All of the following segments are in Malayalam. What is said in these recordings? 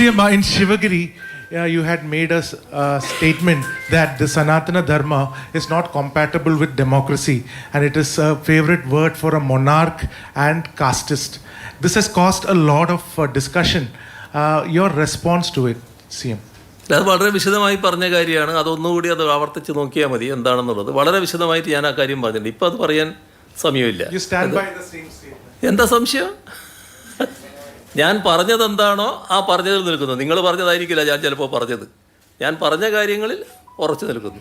Uh, in Shivagiri, uh, you had made a uh, statement that the Sanatana Dharma is not compatible with democracy and it is a favorite word for a monarch and casteist. This has caused a lot of uh, discussion. Uh, your response to it, CM? അത് വളരെ വിശദമായി പറഞ്ഞ കാര്യമാണ് അതൊന്നുകൂടി അത് ആവർത്തിച്ച് നോക്കിയാൽ മതി എന്താണെന്നുള്ളത് വളരെ വിശദമായിട്ട് ഞാൻ ആ കാര്യം പറഞ്ഞിട്ടുണ്ട് ഇപ്പം അത് പറയാൻ സമയമില്ല. എന്താ സംശയം ഞാൻ പറഞ്ഞത് എന്താണോ ആ പറഞ്ഞതിൽ നിൽക്കുന്നു. നിങ്ങൾ പറഞ്ഞതായിരിക്കില്ല ഞാൻ ചിലപ്പോൾ പറഞ്ഞത്. ഞാൻ പറഞ്ഞ കാര്യങ്ങളിൽ ഉറച്ചു നിൽക്കുന്നു.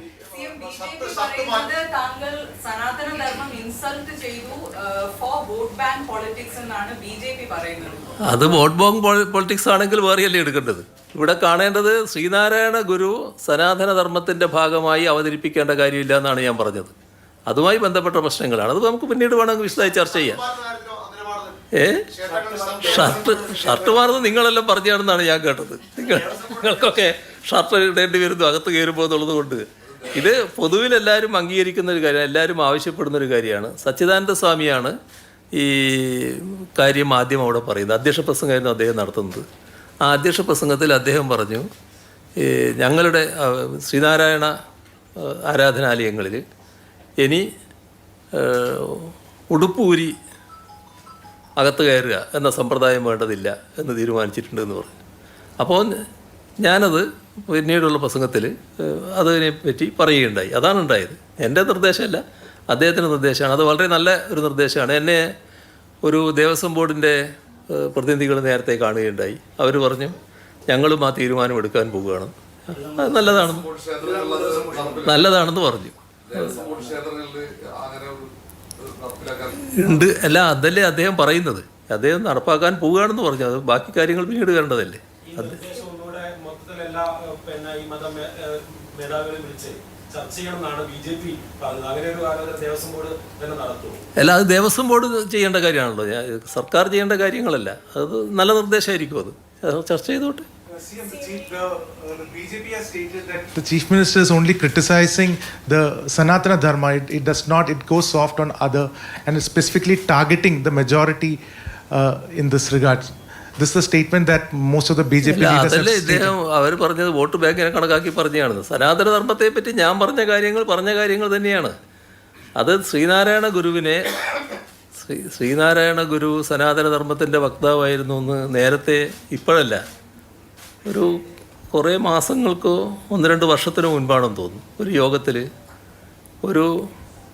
താങ്കൾ സനാതന ധർമ്മം ഇൻസൾട്ട് ചെയ്തു ഫോർ വോട്ട് ബാങ്ക് പൊളിറ്റിക്സ് എന്നാണ് ബി ജെ പി പറയുന്നത്. അത് വോട്ട് ബോങ് പൊളിറ്റിക്സ് ആണെങ്കിൽ വേറെയല്ലേ എടുക്കേണ്ടത്? ഇവിടെ കാണേണ്ടത് ശ്രീനാരായണ ഗുരു സനാതന ധർമ്മത്തിന്റെ ഭാഗമായി അവതരിപ്പിക്കേണ്ട കാര്യമില്ല എന്നാണ് ഞാൻ പറഞ്ഞത്. അതുമായി ബന്ധപ്പെട്ട പ്രശ്നങ്ങളാണ്. അത് നമുക്ക് പിന്നീട് വേണമെങ്കിൽ വിശദമായി ചർച്ച ചെയ്യാം ഏ? ഷർട്ട് ഷർട്ട് മാറുന്നത് നിങ്ങളെല്ലാം പറഞ്ഞാണെന്നാണ് ഞാൻ കേട്ടത്. നിങ്ങൾ നിങ്ങൾക്കൊക്കെ ഷർട്ട് ഇടേണ്ടി വരുന്നു അകത്ത് കയറുമ്പോൾ എന്നുള്ളത് കൊണ്ട്. ഇത് പൊതുവിൽ എല്ലാവരും അംഗീകരിക്കുന്ന ഒരു കാര്യം എല്ലാവരും ആവശ്യപ്പെടുന്ന ഒരു കാര്യമാണ്. സച്ചിദാനന്ദ സ്വാമിയാണ് ഈ കാര്യം ആദ്യം അവിടെ പറയുന്നത്. അധ്യക്ഷ പ്രസംഗമായിരുന്നു അദ്ദേഹം നടത്തുന്നത്. ആ അധ്യക്ഷ പ്രസംഗത്തിൽ അദ്ദേഹം പറഞ്ഞു ഞങ്ങളുടെ ശ്രീനാരായണ ആരാധനാലയങ്ങളിൽ ഇനി ഉടുപ്പൂരി അകത്ത് കയറുക എന്ന സമ്പ്രദായം വേണ്ടതില്ല എന്ന് തീരുമാനിച്ചിട്ടുണ്ട് എന്ന് പറഞ്ഞു. അപ്പോൾ ഞാനത് പിന്നീടുള്ള പ്രസംഗത്തിൽ അതിനെ പറ്റി പറയുകയുണ്ടായി. അതാണ് ഉണ്ടായത്. എന്റെ നിർദ്ദേശമല്ല അദ്ദേഹത്തിന്റെ നിർദ്ദേശമാണ്. അത് വളരെ നല്ല ഒരു നിർദ്ദേശമാണ്. എന്നെ ഒരു ദേവസ്വം ബോർഡിന്റെ പ്രതിനിധികൾ നേരത്തെ കാണുകയുണ്ടായി. അവർ പറഞ്ഞു ഞങ്ങളും ആ തീരുമാനം എടുക്കാൻ പോവുകയാണ്. അത് നല്ലതാണെന്ന് നല്ലതാണെന്ന് പറഞ്ഞു. ഉണ്ട്. അല്ല അതല്ലേ അദ്ദേഹം പറയുന്നത്. അദ്ദേഹം നടപ്പാക്കാൻ പോവുകയാണെന്ന് പറഞ്ഞു. അത് ബാക്കി കാര്യങ്ങൾ പിന്നീട് വരേണ്ടതല്ലേ? നടത്തുമോ അല്ല അത് ദേവസ്വം ബോർഡ് ചെയ്യേണ്ട കാര്യമാണല്ലോ. സർക്കാർ ചെയ്യേണ്ട കാര്യങ്ങളല്ല. അത് നല്ല നിർദ്ദേശമായിരിക്കും അത് ചർച്ച ചെയ്തോട്ടെ. The, chief, the, uh, the BJP has stated that the chief minister is only criticizing the Sanatana Dharma. It, it does not, it goes soft on other and is specifically targeting the majority uh, in this regard. This is the statement that most of the BJP leaders have അതല്ലേ stated. ഇദ്ദേഹം അവർ പറഞ്ഞത് വോട്ട് ബാങ്കിനെ കണക്കാക്കി പറഞ്ഞതാണ് സനാതന ധർമ്മത്തെ പറ്റി ഞാൻ പറഞ്ഞ കാര്യങ്ങൾ പറഞ്ഞ കാര്യങ്ങൾ തന്നെയാണ് അത് ശ്രീനാരായണ ഗുരുവിനെ ശ്രീ ശ്രീനാരായണ ഗുരു സനാതന ധർമ്മത്തിന്റെ വക്താവായിരുന്നു എന്ന് നേരത്തെ ഇപ്പോഴല്ല ഒരു കുറേ മാസങ്ങൾക്കോ ഒന്ന് രണ്ട് വർഷത്തിന് മുൻപാണെന്ന് തോന്നുന്നു. ഒരു യോഗത്തിൽ ഒരു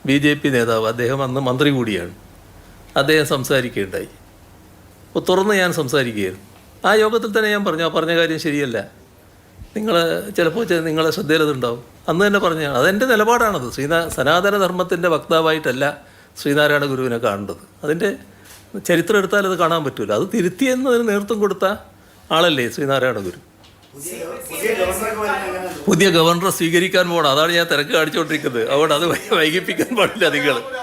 ബി ജെ പി നേതാവ് അദ്ദേഹം അന്ന് മന്ത്രി കൂടിയാണ്. അദ്ദേഹം സംസാരിക്കുകയുണ്ടായി. അപ്പോൾ തുറന്ന് ഞാൻ സംസാരിക്കുകയായിരുന്നു. ആ യോഗത്തിൽ തന്നെ ഞാൻ പറഞ്ഞു ആ പറഞ്ഞ കാര്യം ശരിയല്ല. നിങ്ങൾ ചിലപ്പോൾ നിങ്ങളെ ശ്രദ്ധയിലതുണ്ടാവും. അന്ന് തന്നെ പറഞ്ഞാണ് അതെന്റെ നിലപാടാണത്. ശ്രീനാ സനാതന ധർമ്മത്തിന്റെ വക്താവായിട്ടല്ല ശ്രീനാരായണ ഗുരുവിനെ കാണേണ്ടത്. അതിന്റെ ചരിത്രം എടുത്താൽ അത് കാണാൻ പറ്റില്ല അത് തിരുത്തിയെന്നതിന് നേതൃത്വം കൊടുത്ത ആളല്ലേ ശ്രീനാരായണ ഗുരു? പുതിയ ഗവർണറെ സ്വീകരിക്കാൻ പോകണം അതാണ് ഞാൻ തിരക്ക് കാണിച്ചുകൊണ്ടിരിക്കുന്നത്. അതുകൊണ്ട് അത് വൈകിപ്പിക്കാൻ പാടില്ല നിങ്ങൾ